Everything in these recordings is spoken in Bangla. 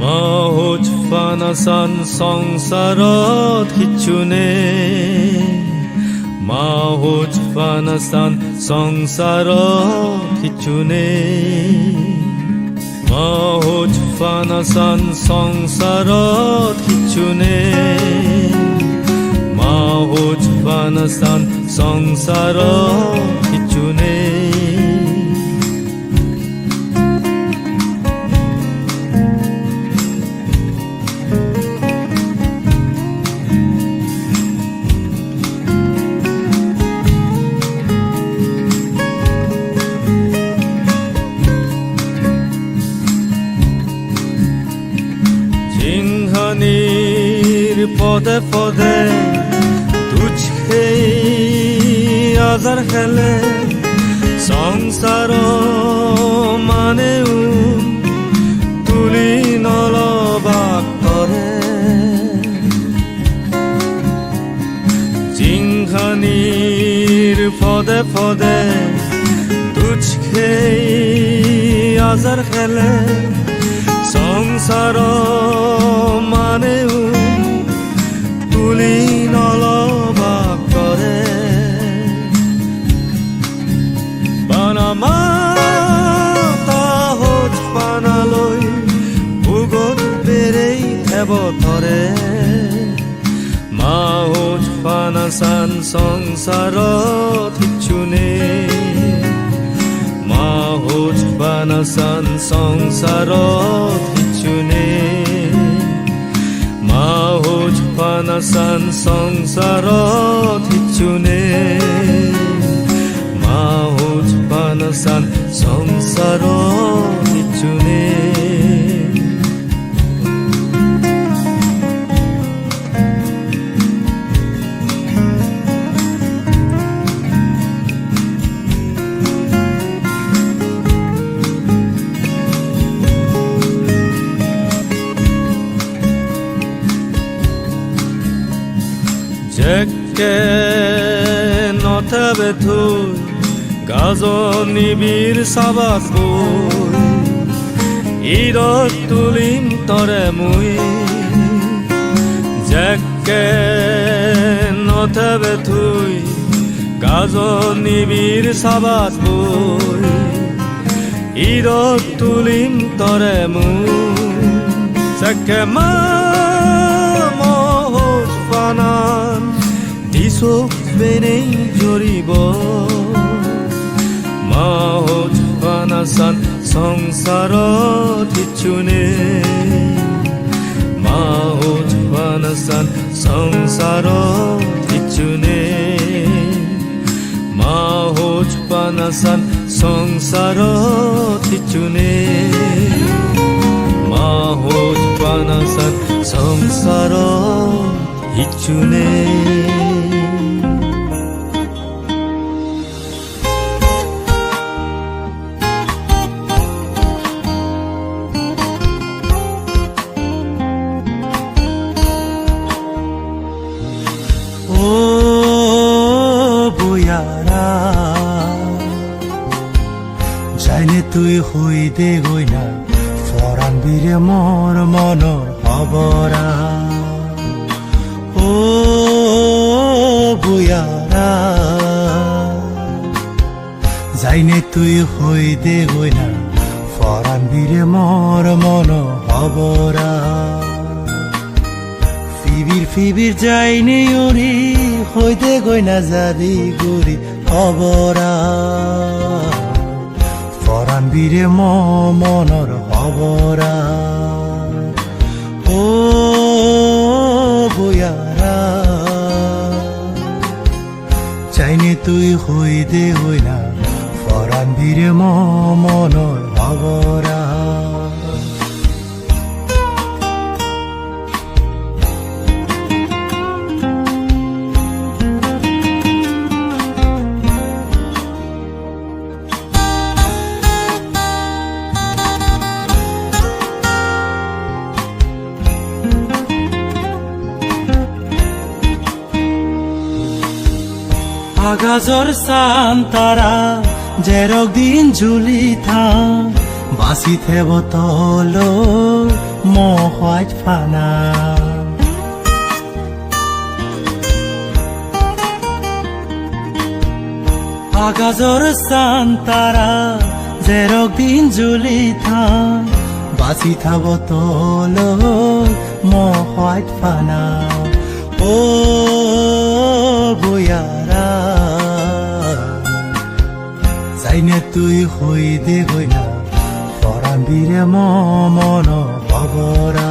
মহোজ ফানাসান সংসাৰত কিচুনে মাহোজ ফানাসান সংসাৰত কিচুনে মহোজ ফানাসান সংসাৰত কিচুনে মাহোজ ফানাসান সংসাৰত পদে পদে তুঝে আজার খেলে সংসার মানেও তুলি নলবাক করে। সিংহানির পদে পদে তুঝে আজার খেলে মাহোজ পানাচান সংসাৰত শিচুনে মাহোজ পানাচান সংসাৰত শিচুনে মাহোজ পানাচান সংসাৰত শিচুনে যেকে নথবে থুই, গাজনি বীর সাবাস ইরত তুলিম তরে মুই, যেকে নথবে থুই, গাজনি বীর সাবাস ইরত তুলিম তরে মুই, যেকে মা মহোজ sóc về đây rồi bỏ mà hốt hoa san song sa ro thì chune mà hốt hoa san song sa ro thì chune mà hốt hoa san song sa ro thì chune ma hốt hoa san song sa ro thì chune যাইনে তুই হই দে গইনা ফরান বীরে মোর মনৰ হবরা ও বয়ারা যাইনে তুই হই দে গইনা ফরান বীরে মোর মন হবরা ফিবির ফিবির যাইনি উড়ি, হইতে গইনা যাদি গুড়ি হবরা বীরে ম মনর হবৰা ও বয়ারা, চাইনি তুই হই দে হৈ না ফৰান্দিৰে ম মনৰ হবরা আগাজর সান তারা জেরক দিন ঝুলি থা বাসি থেব তল মহাজ ফানা। আকাশর চান তারা জেরক দিন জুলি থান বাসি থাব তল মহাজ ফানা। ও বয়ারা যাইনে তুই হই দে গইনা পরাম বীরে মন ভবরা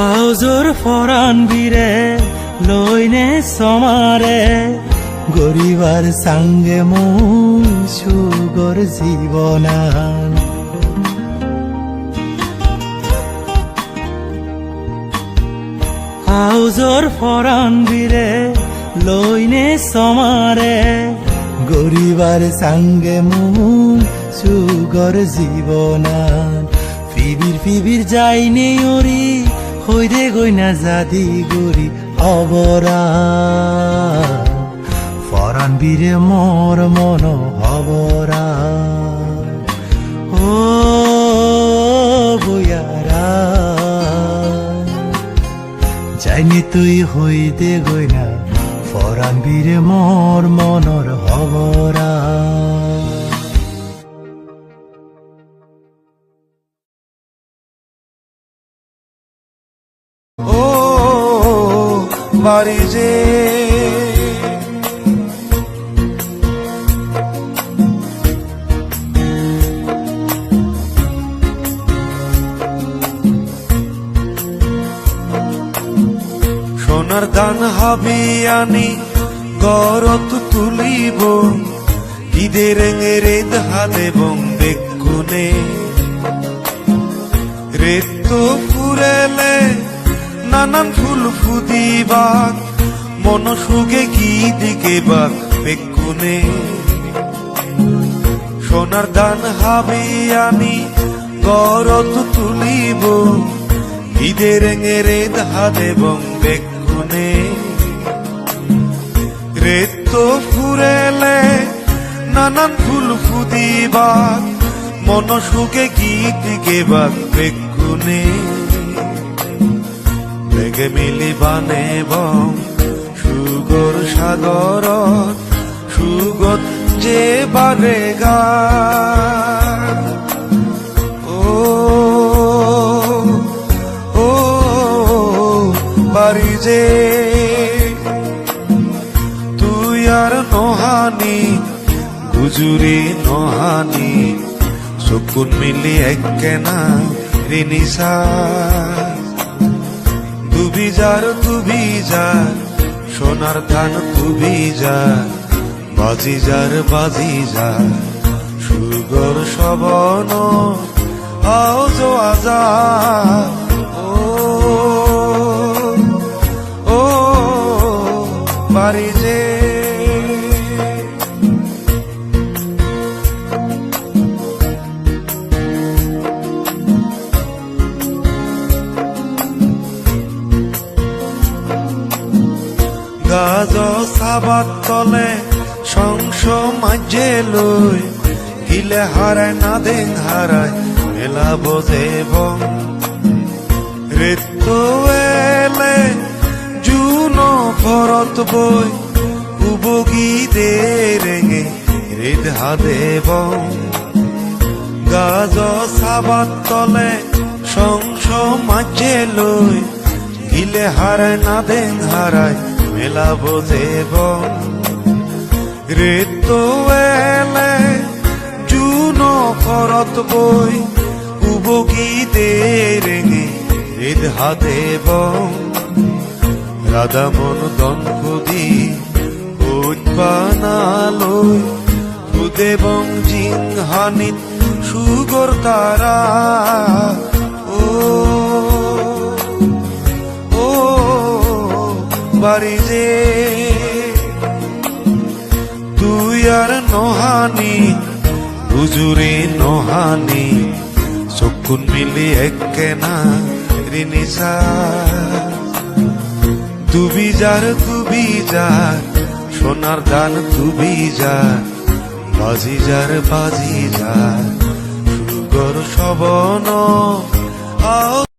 হাউজৰ ফৰাণ বীৰে লৈনে চমাৰে গৰিবাৰ চাংগে মোৰ সুগৰ জীৱনান হাউজৰ ফৰাণ বীৰে লৈনে চমাৰে গৰিবাৰ চাংগে মোৰ সুগৰ জীৱনান ফিবির ফিবির যাইনে ওরি হইরে গইনা জাদি গরি অবরা ফরান বীরে মর মন হবরা। ও বয়ারা যাইনি তুই হই দে গইনা ফরান বীরে মর মনর হবরা। বাড়ি যে। সোনার দান হাবি আনি, গরত তুলিব। ঈদের রেদ হাতে বং বেকুনে রেত ফুরেলে নানান ফুল ফুদিবাক মন সুগে কি দিকে বাক বেকুনে? সোনার দান হাবি আনি, গরত তুলিব, ঈদের রে ধা দেবং বেকুনে। রেত ফুরেলে নানান ফুল ফুদিবাক মন সুখে গীত গেবাক বেকুনে? বেগে মিলি বানে বং, সুগর সাগর সুগত যে বারে গা ও ও, বাড়ি যে তুই আর নহানি গুজুরি নহানি সুকুন মিলি এককেনা রিনিসা তুবি যার তুবি যার, সোনার ধান তুবি যার, বাজি যার বাজি যার, সুগর সবন আজ আজা গাজ সাবাত তলে সংস মাঝে লই, গিলে হারায় না দেং হারায়, মেলা বোঝে বং। রেত এলে জুনো ভরত বই, উবগি দে রেঙে হৃদ হাদে বং। গাজ সাবাত তলে সংস মাঝে লই, গিলে হারায় না দেন হারায় মেলা বোঝে বং রেত এলে জুনো ফরত বই উবগি দে রেঙে হৃদ হাতে বং রাধা মন দন খুদি বানালই খুদে বং জিং হানিত সুগর তারা। ও পারি যে তুই আর নহানি, হুজুরে নহানি চকুন মিলি একেনা রিনিসা দুবি যার দুবি যার, সোনার দান দুবি যার, বাজি যার বাজি যার, সুগর সবন আও